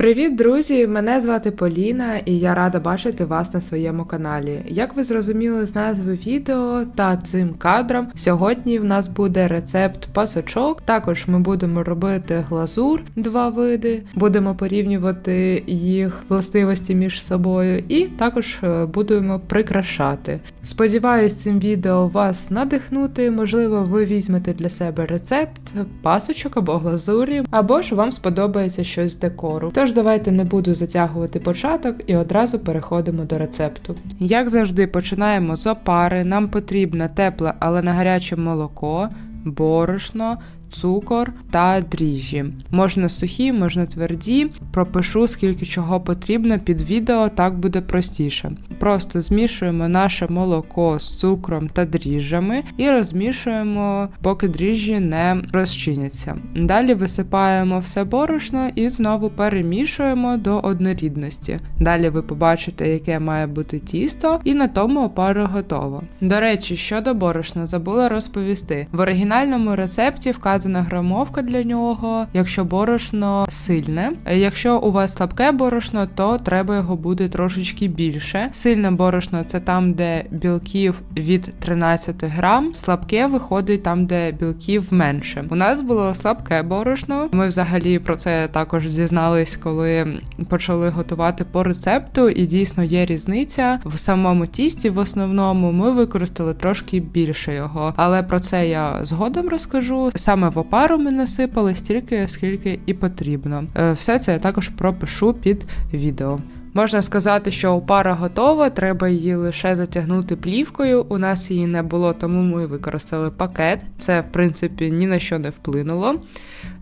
Привіт, друзі! Мене звати Поліна, і я рада бачити вас на своєму каналі. Як ви зрозуміли з назви відео та цим кадром, сьогодні в нас буде рецепт пасочок. Також ми будемо робити глазур, два види, будемо порівнювати їх властивості між собою, і також е, будемо прикрашати. Сподіваюсь, цим відео вас надихнути. Можливо, ви візьмете для себе рецепт пасочок або глазурі, або ж вам сподобається щось з декору. Тож давайте не буду затягувати початок і одразу переходимо до рецепту. Як завжди, починаємо з опари. Нам потрібно тепле, але не гаряче молоко, борошно. Цукор та дріжджі. Можна сухі, можна тверді. Пропишу, скільки чого потрібно під відео, так буде простіше. Просто змішуємо наше молоко з цукром та дріжджами і розмішуємо, поки дріжджі не розчиняться. Далі висипаємо все борошно і знову перемішуємо до однорідності. Далі ви побачите, яке має бути тісто, і на тому опара готова. До речі, щодо борошна, забула розповісти. В оригінальному рецепті вказана грамовка для нього, якщо борошно сильне. Якщо у вас слабке борошно, то треба його буде трошечки більше. Сильне борошно це там, де білків від 13 грам, слабке виходить там, де білків менше. У нас було слабке борошно. Ми взагалі про це також дізнались, коли почали готувати по рецепту, і дійсно є різниця в самому тісті. В основному ми використали трошки більше його, але про це я згодом розкажу. Саме в опару ми насипали стільки, скільки і потрібно. Е, Все це я також пропишу під відео. Можна сказати, що опара готова, треба її лише затягнути плівкою. У нас її не було, тому ми використали пакет. Це, в принципі, ні на що не вплинуло.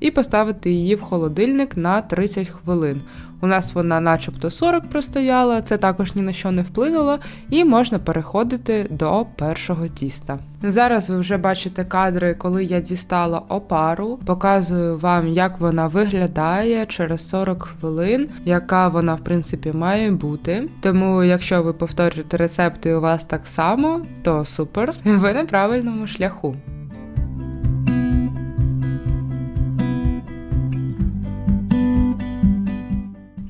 І поставити її в холодильник на 30 хвилин. У нас вона, начебто, 40 простояла, це також ні на що не вплинуло, і можна переходити до першого тіста. Зараз ви вже бачите кадри, коли я дістала опару, показую вам, як вона виглядає через 40 хвилин, яка вона, в принципі, має бути. Тому, якщо ви повторюєте рецепти у вас так само, то супер, ви на правильному шляху.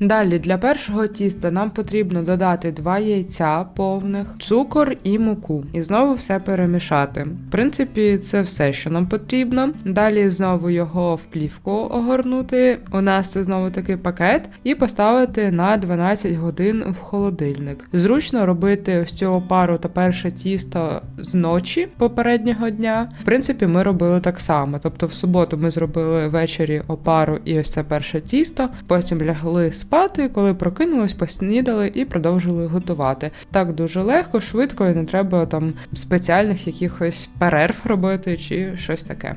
Далі для першого тіста нам потрібно додати 2 яйця повних, цукор і муку. І знову все перемішати. В принципі, це все, що нам потрібно. Далі знову його в плівку огорнути. У нас це знову такий пакет, і поставити на 12 годин в холодильник. Зручно робити ось цю опару та перше тісто з ночі попереднього дня. В принципі, ми робили так само. Тобто, в суботу ми зробили ввечері опару і ось це перше тісто, потім лягли спати, коли прокинулись, поснідали і продовжили готувати. Так дуже легко, швидко і не треба там спеціальних якихось перерв робити чи щось таке.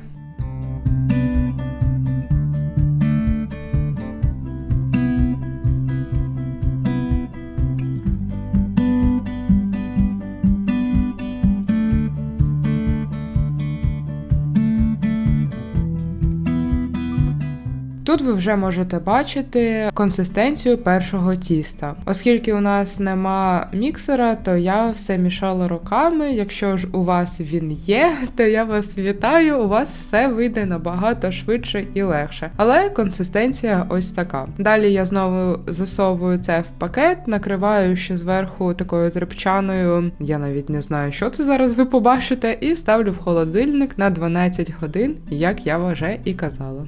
Тут ви вже можете бачити консистенцію першого тіста. Оскільки у нас нема міксера, то я все мішала руками. Якщо ж у вас він є, то я вас вітаю, у вас все вийде набагато швидше і легше. Але консистенція ось така. Далі я знову засовую це в пакет, накриваю ще зверху такою тряпчаною, я навіть не знаю, що це зараз ви побачите, і ставлю в холодильник на 12 годин, як я вже і казала.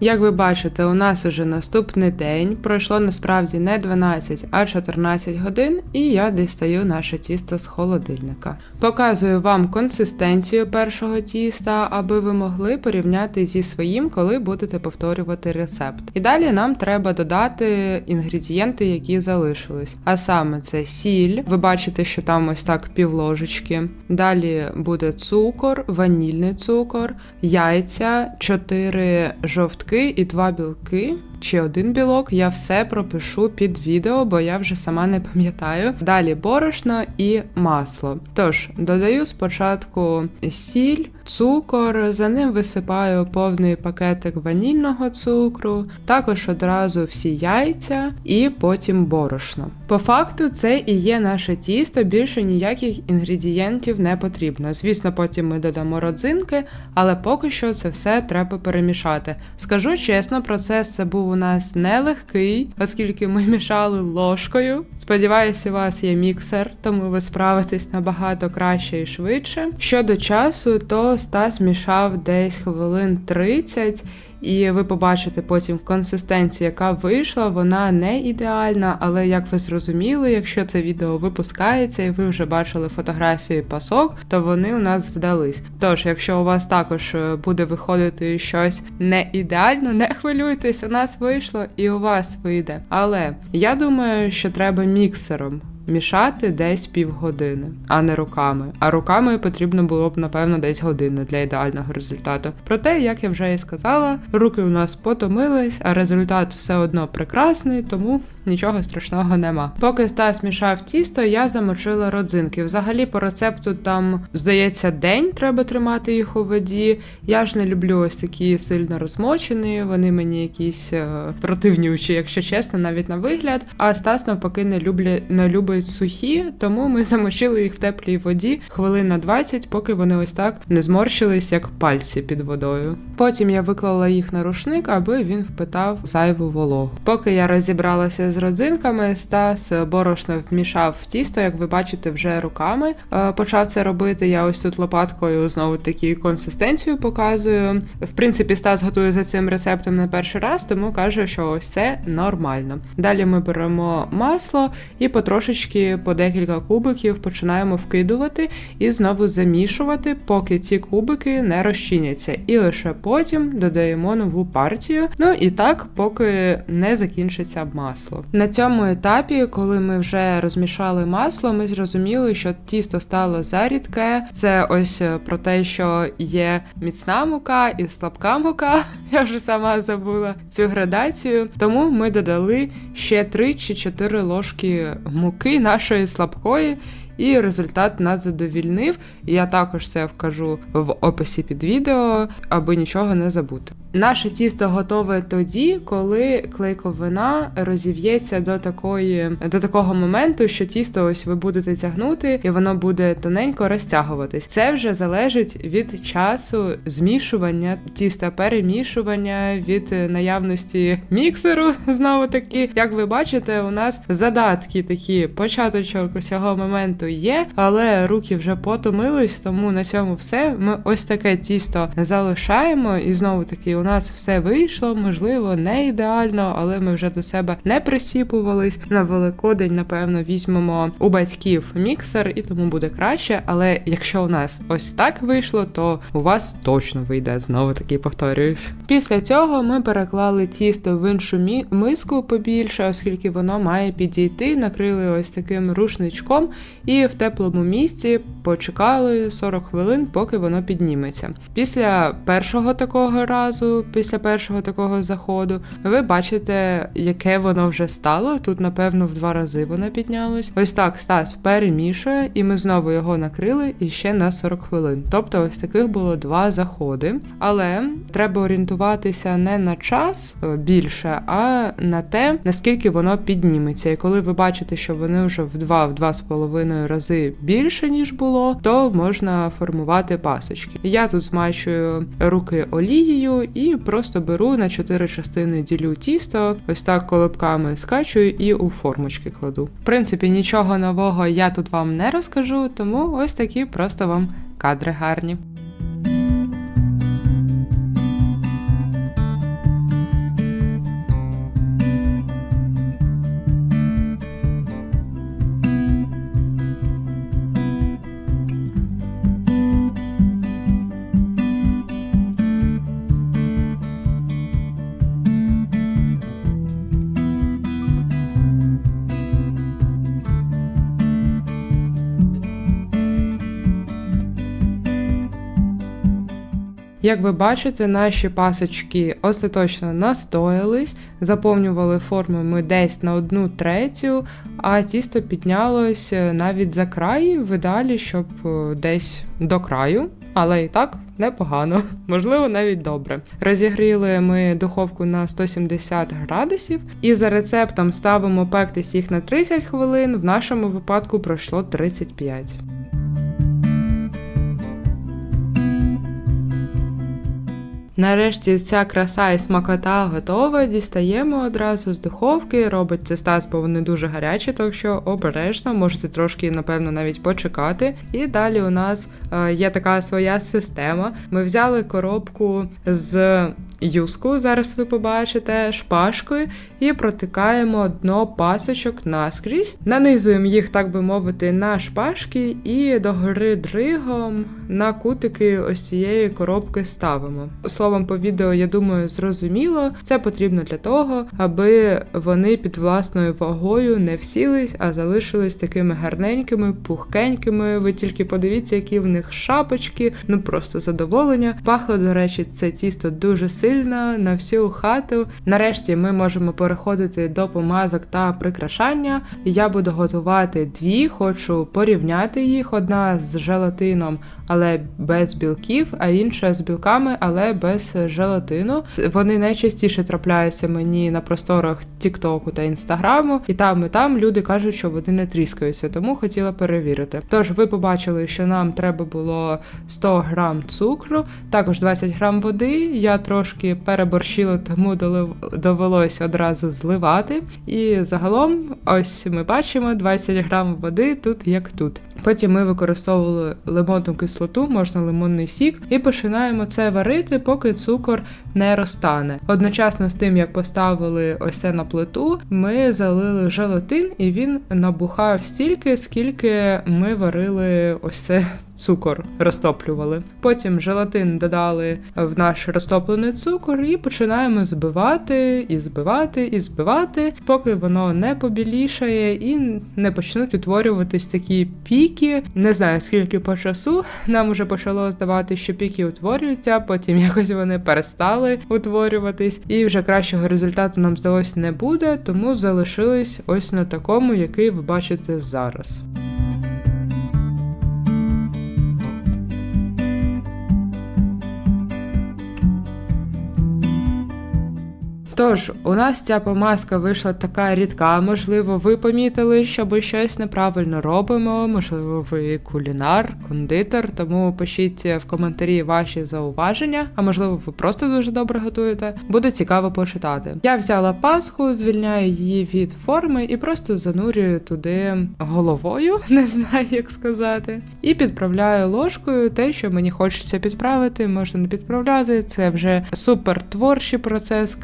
Як ви бачите, у нас уже наступний день. Пройшло насправді не 12, а 14 годин, і я дістаю наше тісто з холодильника. Показую вам консистенцію першого тіста, аби ви могли порівняти зі своїм, коли будете повторювати рецепт. І далі нам треба додати інгредієнти, які залишились. А саме це сіль. Ви бачите, що там ось так пів ложечки. Далі буде цукор, ванільний цукор, яйця, 4 жовтки і два білки. Чи один білок, я все пропишу під відео, бо я вже сама не пам'ятаю. Далі борошно і масло. Тож, додаю спочатку сіль, цукор, за ним висипаю повний пакетик ванільного цукру, також одразу всі яйця і потім борошно. По факту, це і є наше тісто, більше ніяких інгредієнтів не потрібно. Звісно, потім ми додамо родзинки, але поки що це все треба перемішати. Скажу чесно, процес це був у нас нелегкий, оскільки ми мішали ложкою. Сподіваюся, у вас є міксер, тому ви справитесь набагато краще і швидше. Щодо часу, то Стас мішав десь хвилин 30. І ви побачите потім консистенцію, яка вийшла. Вона не ідеальна, але як ви зрозуміли, якщо це відео випускається і ви вже бачили фотографії пасок, то вони у нас вдались. Тож, якщо у вас також е, буде виходити щось не ідеально, не хвилюйтесь, у нас вийшло і у вас вийде. Але я думаю, що треба міксером. Мішати десь півгодини, а не руками. А руками потрібно було б, напевно, десь години для ідеального результату. Проте, як я вже і сказала, руки у нас потомились, а результат все одно прекрасний, тому нічого страшного нема. Поки Стас мішав тісто, я замочила родзинки. Взагалі, по рецепту там, здається, день треба тримати їх у воді. Я ж не люблю ось такі сильно розмочені, вони мені якісь е, противнючі, якщо чесно, навіть на вигляд. А Стас навпаки не люблять не любить сухі, тому ми замочили їх в теплій воді хвилин на 20, поки вони ось так не зморщились, як пальці під водою. Потім я виклала їх на рушник, аби він впитав зайву вологу. Поки я розібралася з родзинками, Стас борошно вмішав в тісто, як ви бачите, вже руками е, почав це робити. Я ось тут лопаткою знову таки консистенцію показую. В принципі, Стас готує за цим рецептом на перший раз, тому каже, що ось це нормально. Далі ми беремо масло і потрошечки по декілька кубиків починаємо вкидувати і знову замішувати, поки ці кубики не розчиняться. І лише потім додаємо нову партію. Ну і так, поки не закінчиться масло. На цьому етапі, коли ми вже розмішали масло, ми зрозуміли, що тісто стало зарідке. Це ось е, про те, що є міцна мука і слабка мука. Я вже сама забула цю градацію. Тому ми додали ще 3 чи 4 ложки муки нашої слабкої. І результат нас задовільнив. Я також це вкажу в описі під відео, аби нічого не забути. Наше тісто готове тоді, коли клейковина розів'ється до такої до такого моменту, що тісто ось ви будете тягнути, і воно буде тоненько розтягуватись. Це вже залежить від часу змішування тіста, перемішування від наявності міксеру. Знову таки, як ви бачите, у нас задатки такі початочок усього моменту є, але руки вже потомились, тому на цьому все. Ми ось таке тісто залишаємо, і знову таки у нас все вийшло, можливо, не ідеально, але ми вже до себе не присіпувались. На Великодень, напевно, візьмемо у батьків міксер, і тому буде краще. Але якщо у нас ось так вийшло, то у вас точно вийде знову таки повторююсь. Після цього ми переклали тісто в іншу миску побільше, оскільки воно має підійти, накрили ось таким рушничком і в теплому місці почекали 40 хвилин, поки воно підніметься. Після першого такого разу, після першого такого заходу, ви бачите, яке воно вже стало. Тут, напевно, в два рази воно піднялось. Ось так Стас перемішує, і ми знову його накрили і ще на 40 хвилин. Тобто, ось таких було два заходи. Але треба орієнтуватися не на час е, більше, а на те, наскільки воно підніметься. І коли ви бачите, що вони вже в два в два з половиною рази більше ніж було, то можна формувати пасочки. Я тут змачую руки олією і просто беру на чотири частини ділю тісто, ось так колобками скачую і у формочки кладу. В принципі, нічого нового я тут вам не розкажу, тому ось такі просто вам кадри гарні. Як ви бачите, наші пасочки остаточно настоялись, заповнювали форму ми десь на одну третю, а тісто піднялось навіть за край, в ідеалі, щоб е, десь до краю, але і так непогано, можливо, навіть добре. Розігріли ми духовку на 170 градусів, і за рецептом ставимо пектись їх на 30 хвилин. В нашому випадку пройшло 35. Нарешті ця краса і смакота готова. Дістаємо одразу з духовки. Робить це Стас, бо вони дуже гарячі, так що обережно можете трошки, напевно, навіть почекати. І далі у нас е, є така своя система. Ми взяли коробку з юску, зараз ви побачите, шпажкою, і протикаємо дно пасочок наскрізь. Нанизуємо їх, так би мовити, на шпажки і догори дригом на кутики ось цієї коробки ставимо. Словом, по відео, я думаю, зрозуміло. Це потрібно для того, аби вони під власною вагою не всілись, а залишились такими гарненькими, пухкенькими. Ви тільки подивіться, які в них шапочки, ну просто задоволення. Пахло, до речі, це тісто дуже сильно на всю хату. Нарешті ми можемо переходити до помазок та прикрашання. Я буду готувати дві, хочу порівняти їх. Одна з желатином, але без білків, а інша з білками, але без желатину. Вони найчастіше трапляються мені на просторах Тіктоку та Інстаграму, і там і там люди кажуть, що вони не тріскаються, тому хотіла перевірити. Тож ви побачили, що нам треба було 100 грам цукру, також 20 грам води. Я трошки переборщила, тому довелося одразу зливати. І загалом, ось ми бачимо 20 грам води тут як тут. Потім ми використовували лимонну кислоту, можна лимонний сік, і починаємо це варити, поки цукор не розтане. Одночасно з тим, як поставили ось це на плиту, ми залили желатин, і він набухав стільки, скільки ми варили ось це. Цукор розтоплювали. Потім желатин додали в наш розтоплений цукор і починаємо збивати, і збивати, і збивати, поки воно не побілішає і не почнуть утворюватись такі піки. Не знаю скільки по часу. Нам уже почало здавати, що піки утворюються, потім якось вони перестали утворюватись, і вже кращого результату нам здалося не буде, тому залишились ось на такому, який ви бачите зараз. Тож, у нас ця помазка вийшла така рідка. Можливо, ви помітили, що ми щось неправильно робимо. Можливо, ви кулінар, кондитер. Тому пишіть в коментарі ваші зауваження. А можливо, ви просто дуже добре готуєте. Буде цікаво почитати. Я взяла пасху, звільняю її від форми і просто занурюю туди головою, не знаю, як сказати. І підправляю ложкою те, що мені хочеться підправити. Можна не підправляти. Це вже супер творчий процес,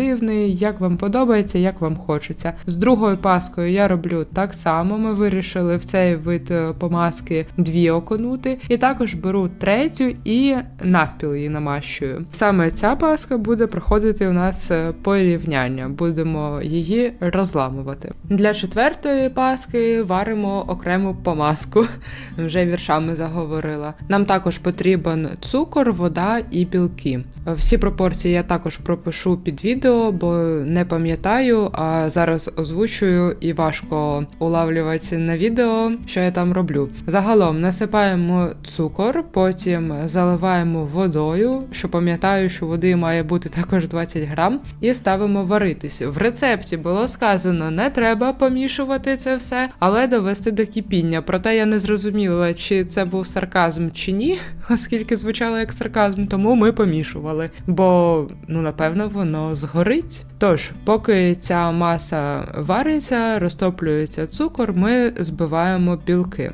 креативний, як вам подобається, як вам хочеться. З другою паскою я роблю так само. Ми вирішили в цей вид е, помазки дві окунути. І також беру третю і навпіл її намащую. Саме ця паска буде проходити у нас е, порівняння. Будемо її розламувати. Для четвертої паски варимо окрему помазку. Вже віршами заговорила. Нам також потрібен цукор, вода і білки. Всі пропорції я також пропишу під відео, бо не пам'ятаю, а зараз озвучую і важко улавлювати на відео, що я там роблю. Загалом насипаємо цукор, потім заливаємо водою, що пам'ятаю, що води має бути також 20 грам, і ставимо варитись. В рецепті було сказано, не треба помішувати це все, але довести до кипіння. Проте я не зрозуміла, чи це був сарказм чи ні, оскільки звучало як сарказм, тому ми помішували. Бо ну напевно воно згорить. Тож, поки ця маса вариться, розтоплюється цукор, ми збиваємо білки.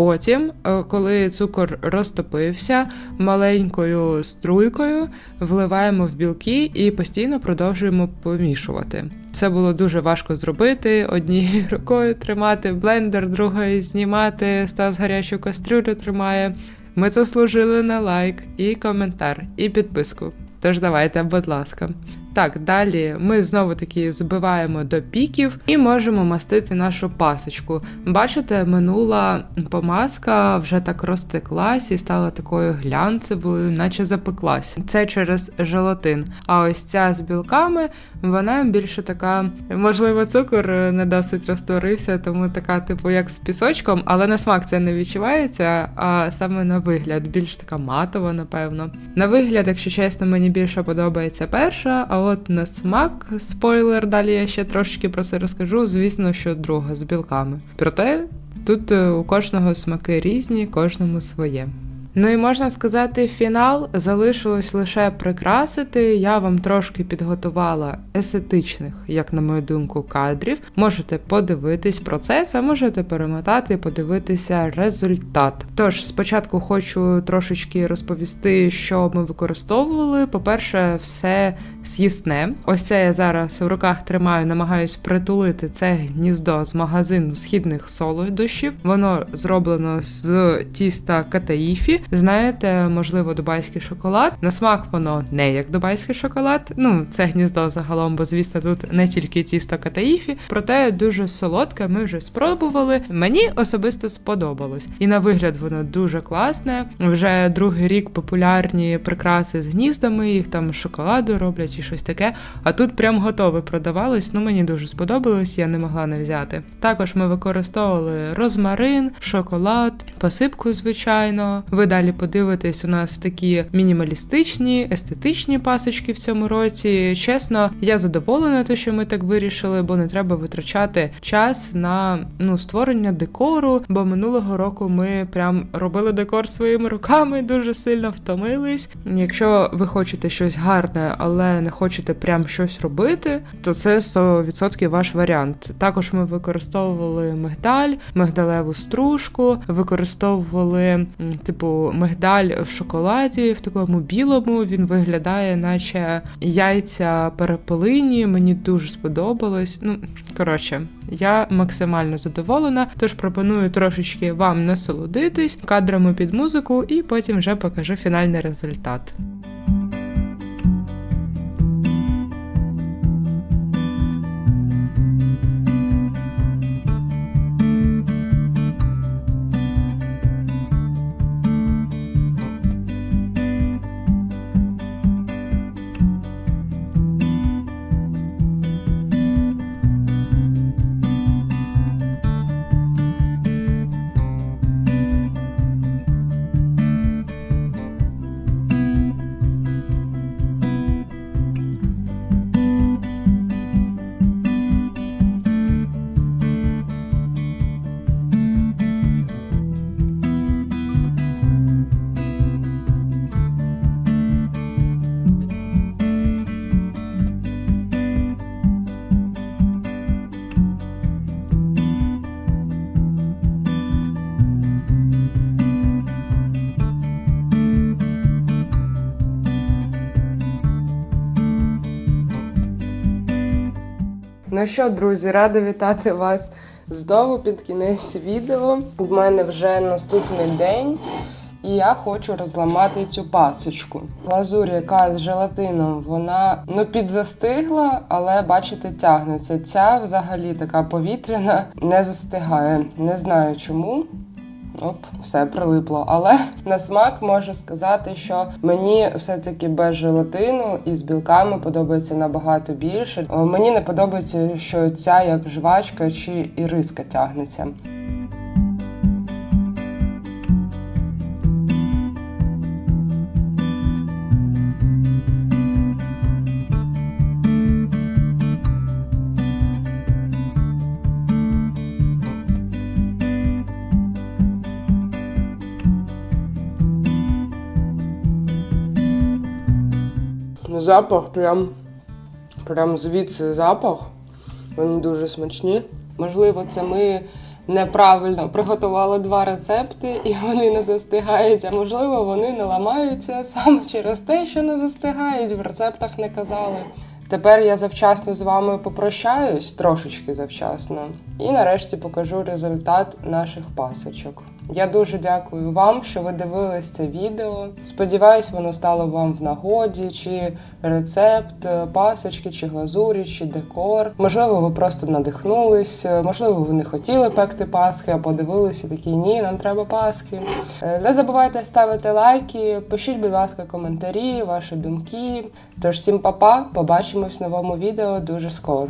Потім, е, коли цукор розтопився, маленькою струйкою вливаємо в білки і постійно продовжуємо помішувати. Це було дуже важко зробити. Однією рукою тримати блендер, другою знімати, Стас гарячу кастрюлю тримає. Ми заслужили на лайк і коментар, і підписку. Тож давайте, будь ласка. Так, далі ми знову таки збиваємо до піків і можемо мастити нашу пасочку. Бачите, минула помазка вже так розтеклась і стала такою глянцевою, наче запеклась. Це через желатин. А ось ця з білками Вона більше така, можливо, цукор е, не досить розтворився, тому така, типу, як з пісочком, але на смак це не відчувається, а саме на вигляд, більш така матова, напевно. На вигляд, якщо чесно, мені більше подобається перша, а от на смак, спойлер, далі я ще трошечки про це розкажу. Звісно, що друга з білками. Проте тут е, у кожного смаки різні, кожному своє. Ну і можна сказати, фінал залишилось лише прикрасити. Я вам трошки підготувала естетичних, як на мою думку, кадрів. Можете подивитись процес, а можете перемотати подивитися результат. Тож спочатку хочу трошечки розповісти, що ми використовували. По-перше, все з'їсне. Ось це я зараз в руках тримаю, намагаюсь притулити це гніздо з магазину східних солодощів. Воно зроблено з тіста катаїфі. Знаєте, можливо, дубайський шоколад. На смак воно не як дубайський шоколад. Ну, це гніздо загалом, бо звісно, тут не тільки тісто катаїфі, проте дуже солодке. Ми вже спробували. Мені особисто сподобалось. І на вигляд воно дуже класне. Вже другий рік популярні прикраси з гніздами, їх там шоколаду роблять чи щось таке. А тут прям готове продавалось. Ну мені дуже сподобалось, я не могла не взяти. Також ми використовували розмарин, шоколад, посипку, звичайно. Ви далі подивитесь, у нас такі мінімалістичні, естетичні пасочки в цьому році. Чесно, я задоволена, те, що ми так вирішили, бо не треба витрачати час на ну створення декору. Бо минулого року ми прям робили декор своїми руками, дуже сильно втомились. Якщо ви хочете щось гарне, але не хочете прям щось робити, то це 100% ваш варіант. Також ми використовували мигдаль, мигдалеву стружку, використовували м, мигдаль в шоколаді, в такому білому. Він виглядає, наче яйця перепелині. Мені дуже сподобалось. Ну коротше, я максимально задоволена. Тож пропоную трошечки вам насолодитись кадрами під музику, і потім вже покажу фінальний результат. Ну що, друзі, рада вітати вас знову під кінець відео. У мене вже наступний день, і я хочу розламати цю пасочку. Глазурь, яка з желатином, вона ну підзастигла, але бачите, тягнеться. Ця взагалі така повітряна, не застигає. Не знаю чому. Оп, все прилипло. Але на смак можу сказати, що мені все-таки без желатину і з білками подобається набагато більше. Мені не подобається, що ця як жвачка чи іриска тягнеться. Запах прям, прям звідси запах. Вони дуже смачні. Можливо, це ми неправильно приготували два рецепти і вони не застигають, а можливо, вони не ламаються саме через те, що не застигають, в рецептах не казали. Тепер я завчасно з вами попрощаюсь, трошечки завчасно, і нарешті покажу результат наших пасочок. Я дуже дякую вам, що ви дивились це відео. Сподіваюсь, воно стало вам в нагоді, чи рецепт е, пасочки, чи глазурі, чи декор. Можливо, ви просто надихнулись, е, можливо, ви не хотіли пекти пасхи, а подивилися такі ні, нам треба пасхи. Е, Не забувайте ставити лайки, пишіть, будь ласка, коментарі, ваші думки. Тож всім па-па, побачимось в новому відео дуже скоро.